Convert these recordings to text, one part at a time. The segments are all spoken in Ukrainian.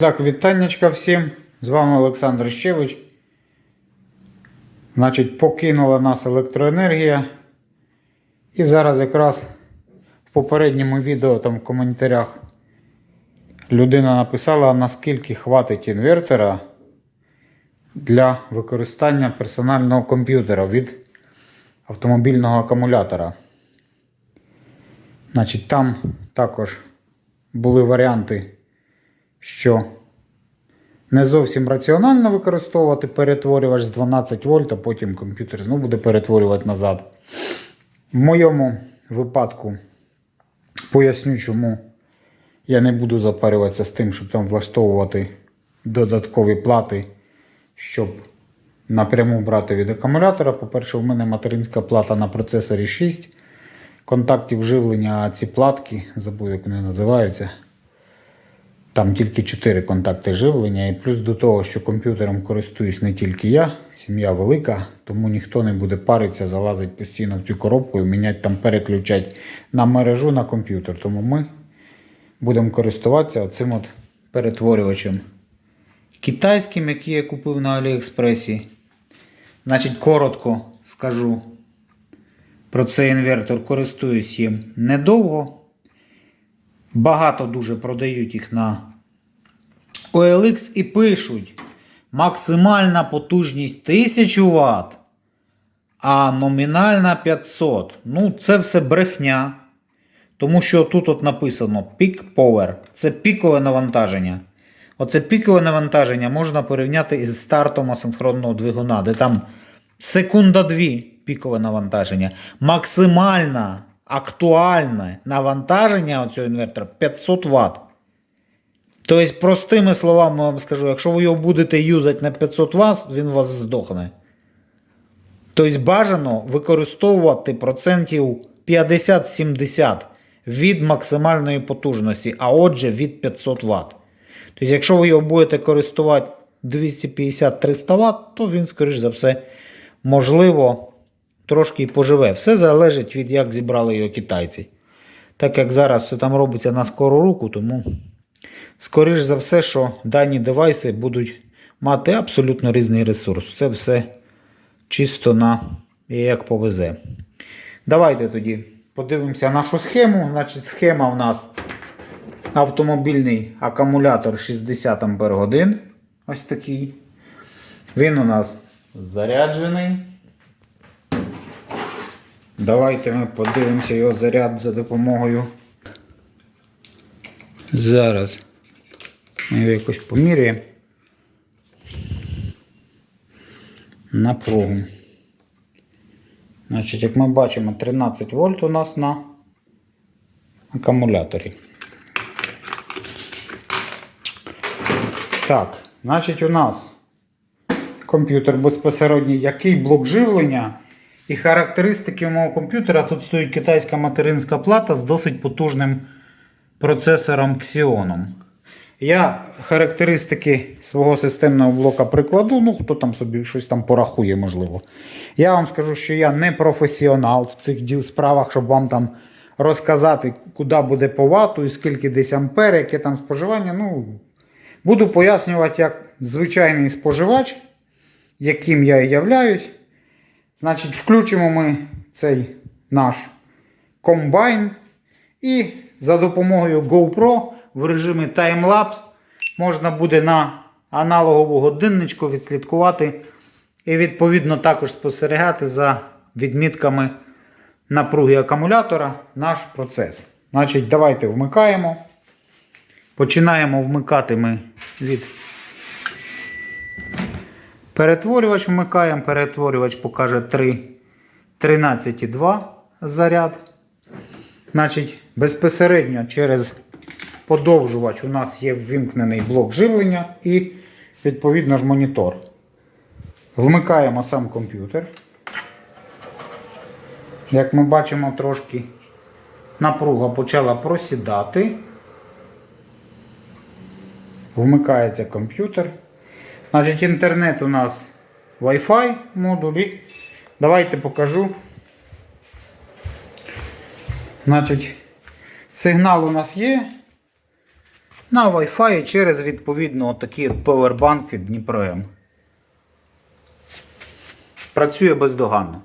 Так, вітаннячка всім. З вами Олександр Щевич. Значить, покинула нас електроенергія. І зараз якраз в попередньому відео там в коментарях людина написала, наскільки хватить інвертора для використання персонального комп'ютера від автомобільного акумулятора. Значить, там також були варіанти, що не зовсім раціонально використовувати перетворювач з 12 вольт, а потім комп'ютер знову буде перетворювати назад. В моєму випадку поясню, чому я не буду запарюватися з тим, щоб там влаштовувати додаткові плати, щоб напряму брати від акумулятора. По-перше, в мене материнська плата на процесорі 6 контактів живлення, а ці платки, забув, як вони називаються. Там тільки 4 контакти живлення, і плюс до того, що комп'ютером користуюсь не тільки я, сім'я велика, тому ніхто не буде паритися, залазить постійно в цю коробку і міняти там переключати на мережу на комп'ютер. Тому ми будемо користуватися цим от перетворювачем китайським, який я купив на Аліекспресі. Значить, коротко скажу про цей інвертор. Користуюсь їм недовго. Багато дуже продають їх на OLX і пишуть: максимальна потужність 1000 Вт, а номінальна 500. Ну, це все брехня. Тому що тут от написано Peak Power. Це пікове навантаження. Оце пікове навантаження можна порівняти із стартом асинхронного двигуна, де там секунда-дві пікове навантаження. Максимальна актуальне навантаження цього інвертора 500 Вт. Тобто, простими словами вам скажу, якщо ви його будете юзати на 500 Вт, він у вас здохне. Тобто бажано використовувати процентів 50-70 від максимальної потужності, а отже від 500 Вт. Тобто, якщо ви його будете користувати 250-300 Вт, то він, скоріш за все, можливо, трошки і поживе. Все залежить від як зібрали його китайці. Так як зараз все там робиться на скору руку, тому, скоріш за все, що дані девайси будуть мати абсолютно різний ресурс. Це все чисто на як повезе. Давайте тоді подивимося нашу схему. Значить, схема в нас автомобільний акумулятор 60 Ах. Ось такий. Він у нас заряджений. Давайте ми подивимося його заряд за допомогою. Зараз ми його якось поміряємо. Напругу. Значить, як ми бачимо, 13 вольт у нас на акумуляторі. Так, значить, у нас комп'ютер безпосередньо який блок живлення. І характеристики мого комп'ютера тут стоїть китайська материнська плата з досить потужним процесором Xeon. Я характеристики свого системного блока прикладу, ну хто там собі щось там порахує, можливо. Я вам скажу, що я не професіонал в цих діл справах, щоб вам там розказати, куди буде по вату і скільки десь ампер, яке там споживання. Ну, Буду пояснювати як звичайний споживач, яким я і являюсь. Значить, включимо ми цей наш комбайн. І за допомогою GoPro в режимі таймлапс можна буде на аналогову годинничку відслідкувати і відповідно також спостерігати за відмітками напруги акумулятора наш процес. Значить, давайте вмикаємо. Починаємо вмикати ми від Перетворювач вмикаємо, перетворювач покаже 3, 13,2 заряд. Значить, безпосередньо через подовжувач у нас є ввімкнений блок живлення і, відповідно ж, монітор. Вмикаємо сам комп'ютер. Як ми бачимо, трошки напруга почала просідати. Вмикається комп'ютер. Значить, інтернет у нас Wi-Fi модулі. Давайте покажу. Значить, сигнал у нас є. на Wi-Fi через відповідно такий повербанк від Дніпро-М. Працює бездоганно.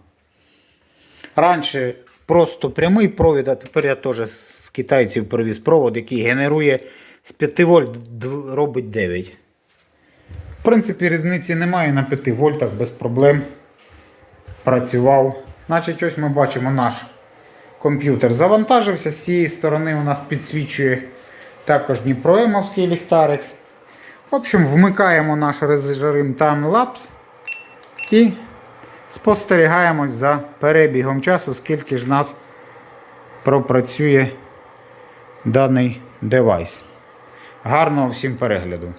Раніше просто прямий провід, а тепер я теж з китайців привіз провод, який генерує з 5 вольт робить 9. В принципі, різниці немає на 5 вольтах без проблем. Працював. Значить, ось ми бачимо наш комп'ютер. Завантажився з цієї сторони у нас підсвічує також Дніпроемовський ліхтарик. В общем, вмикаємо наш режим Timelapse і спостерігаємо за перебігом часу, скільки ж нас пропрацює даний девайс. Гарного всім перегляду!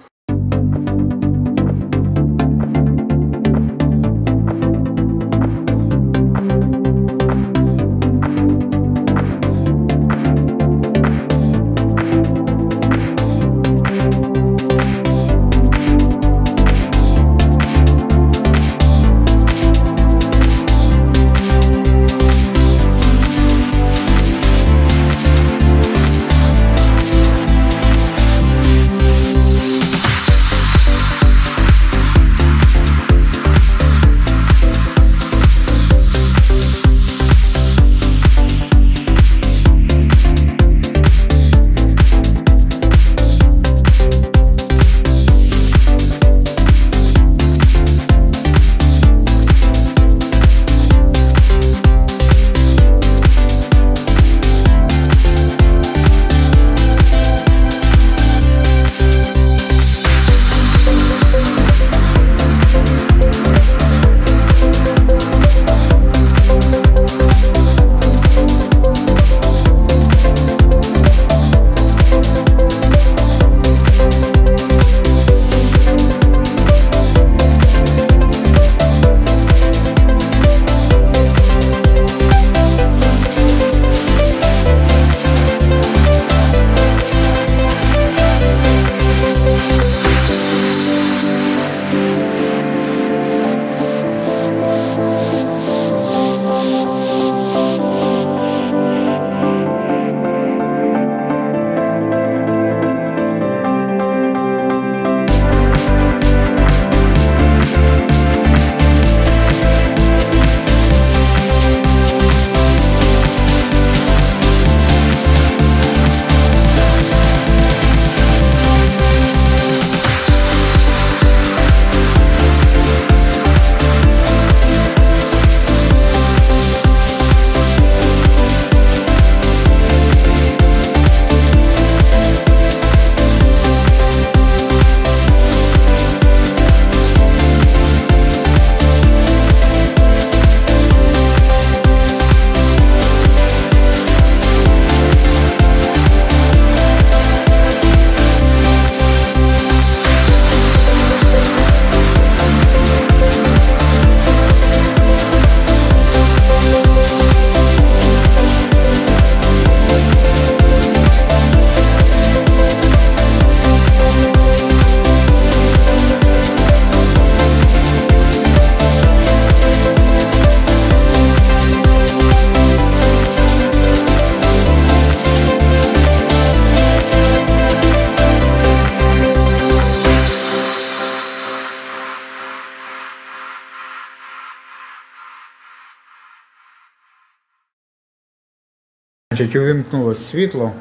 Значить, увімкнулось світло.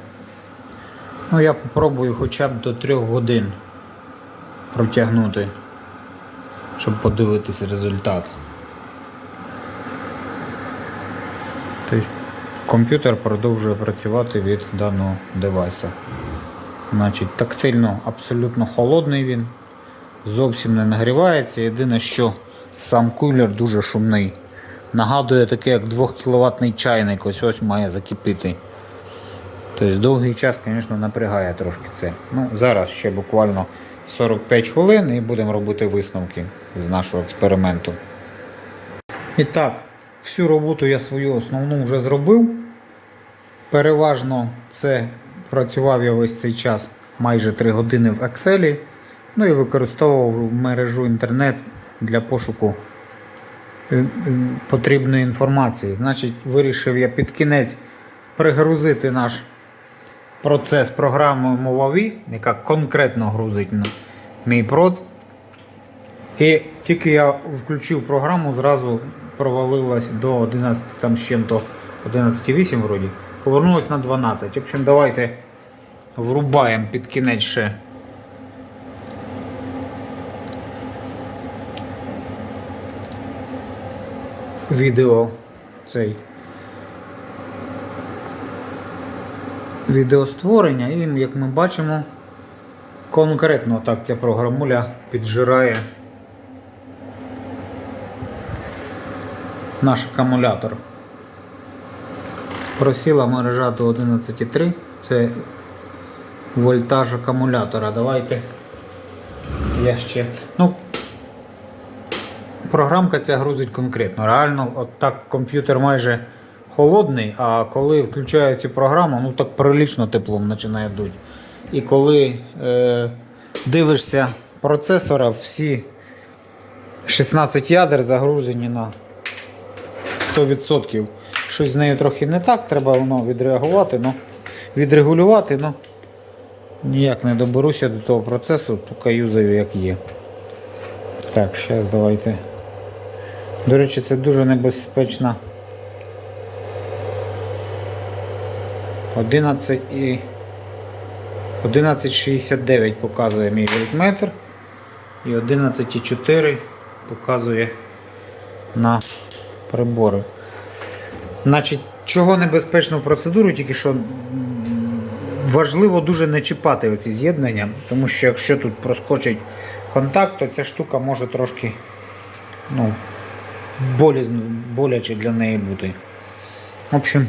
Ну, я попробую хоча б до 3 годин протягнути, щоб подивитися результат. Тобто комп'ютер продовжує працювати від даного девайса. Значить, тактильно абсолютно холодний він, зовсім не нагрівається. Єдине, що сам кулер дуже шумний. Нагадує таке, як 2 кВт чайник, ось ось має закипіти. Тобто довгий час, звісно, напрягає трошки це. Ну, зараз ще буквально 45 хвилин і будемо робити висновки з нашого експерименту. І так, всю роботу я свою основну вже зробив. Переважно це працював я весь цей час майже 3 години в Excel. Ну і використовував мережу інтернет для пошуку потрібної інформації. Значить, вирішив я під кінець пригрузити наш процес програми Movavi, яка конкретно грузить на мій проц. І тільки я включив програму, зразу провалилась до 11 там з чим-то 11,8 вроді. Повернулась на 12. В общем, давайте врубаємо під кінець ще. Відео цей. Відеостворення і як ми бачимо, конкретно так ця програмуля піджирає наш акумулятор. Просіла мережа до 11,3. Це вольтаж акумулятора. Давайте я ще. Ну, програмка ця грузить конкретно. Реально, от так комп'ютер майже холодний, а коли включаю цю програму, ну так прилично теплом починає дути. І коли е, дивишся процесора, всі 16 ядер загружені на 100%. Щось з нею трохи не так, треба воно відреагувати, ну, відрегулювати, ну ніяк не доберуся до того процесу, поки юзаю як є. Так, зараз давайте. До речі, це дуже небезпечна. 11 і 11,69 показує мій вольтметр і 11,4 показує на прибори. Значить, чого небезпечну процедуру, тільки що важливо дуже не чіпати оці з'єднання, тому що якщо тут проскочить контакт, то ця штука може трошки ну, болізно, боляче для неї бути. В общем,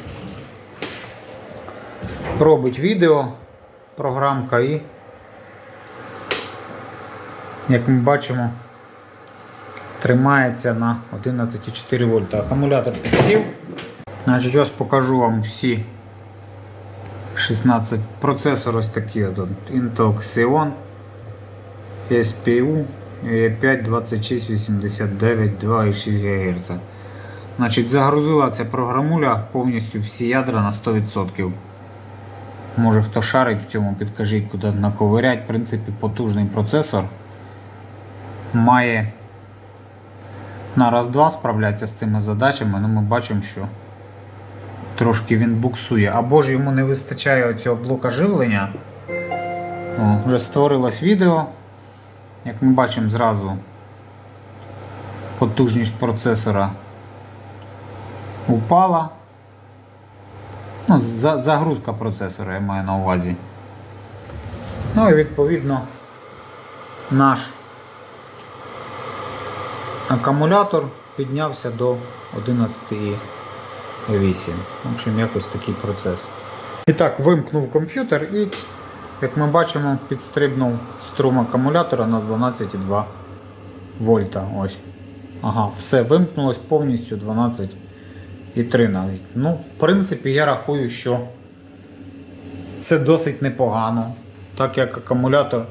робить відео програмка і, як ми бачимо, тримається на 11,4 вольта. Акумулятор підсів. Значить, ось покажу вам всі 16 процесор ось такі от, Intel Xeon SPU E5 2689 2,6 ГГц. Значить, загрузила ця програмуля повністю всі ядра на 100%. Може хто шарить в цьому, підкажіть, куди наковирять. В принципі, потужний процесор має на раз-два справлятися з цими задачами, але ми бачимо, що трошки він буксує. Або ж йому не вистачає цього блока живлення. О, вже створилось відео. Як ми бачимо зразу потужність процесора упала. Ну, загрузка процесора я маю на увазі. Ну і відповідно наш акумулятор піднявся до 11,8. В общем, якось такий процес. І так, вимкнув комп'ютер і, як ми бачимо, підстрибнув струм акумулятора на 12,2 вольта. Ось. Ага, все вимкнулось повністю 12,3 навіть. Ну, в принципі, я рахую, що це досить непогано. Так як акумулятор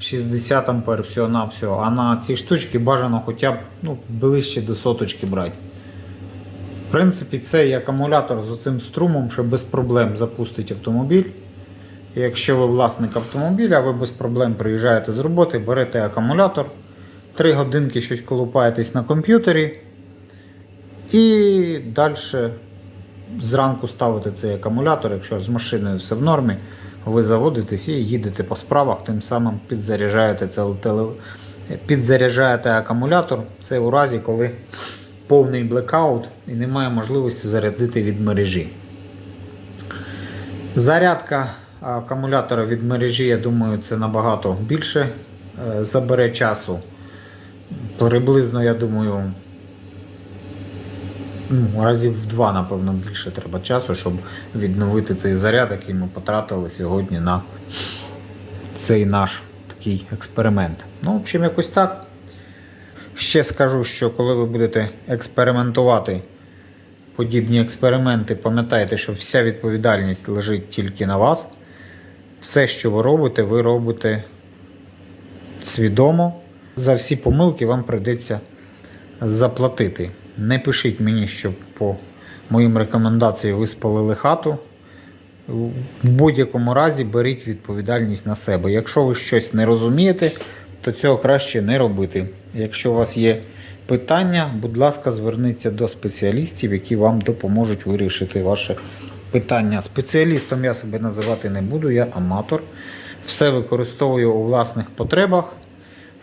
60 ампер всього на всього, а на ці штучки бажано хоча б ну, ближче до соточки брати. В принципі, цей акумулятор з оцим струмом ще без проблем запустить автомобіль. Якщо ви власник автомобіля, ви без проблем приїжджаєте з роботи, берете акумулятор, 3 годинки щось колупаєтесь на комп'ютері. І далі зранку ставите цей акумулятор, якщо з машиною все в нормі, ви заводитесь і їдете по справах, тим самим підзаряджаєте, це підзаряджаєте акумулятор. Це у разі, коли повний блекаут і немає можливості зарядити від мережі. Зарядка акумулятора від мережі, я думаю, це набагато більше е, забере часу. Приблизно, я думаю, ну, разів в два, напевно, більше треба часу, щоб відновити цей заряд, який ми потратили сьогодні на цей наш такий експеримент. Ну, в общем, якось так. Ще скажу, що коли ви будете експериментувати подібні експерименти, пам'ятайте, що вся відповідальність лежить тільки на вас. Все, що ви робите, ви робите свідомо. За всі помилки вам прийдеться заплатити. Не пишіть мені, що по моїм рекомендаціям ви спалили хату. в будь-якому разі беріть відповідальність на себе. Якщо ви щось не розумієте, то цього краще не робити. Якщо у вас є питання, будь ласка, зверніться до спеціалістів, які вам допоможуть вирішити ваше питання. Спеціалістом я себе називати не буду, я аматор. Все використовую у власних потребах.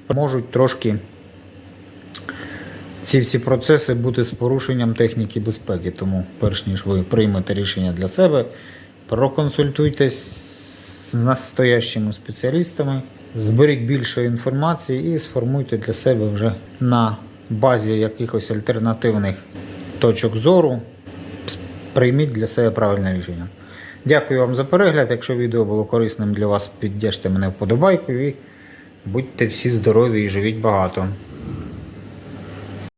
Можуть трошки ці всі процеси бути з порушенням техніки безпеки. Тому, перш ніж ви приймете рішення для себе, проконсультуйтесь з настоящими спеціалістами, зберіть більше інформації і сформуйте для себе вже на базі якихось альтернативних точок зору. Прийміть для себе правильне рішення. Дякую вам за перегляд. Якщо відео було корисним для вас, піддержте мене вподобайкою і будьте всі здорові і живіть багато.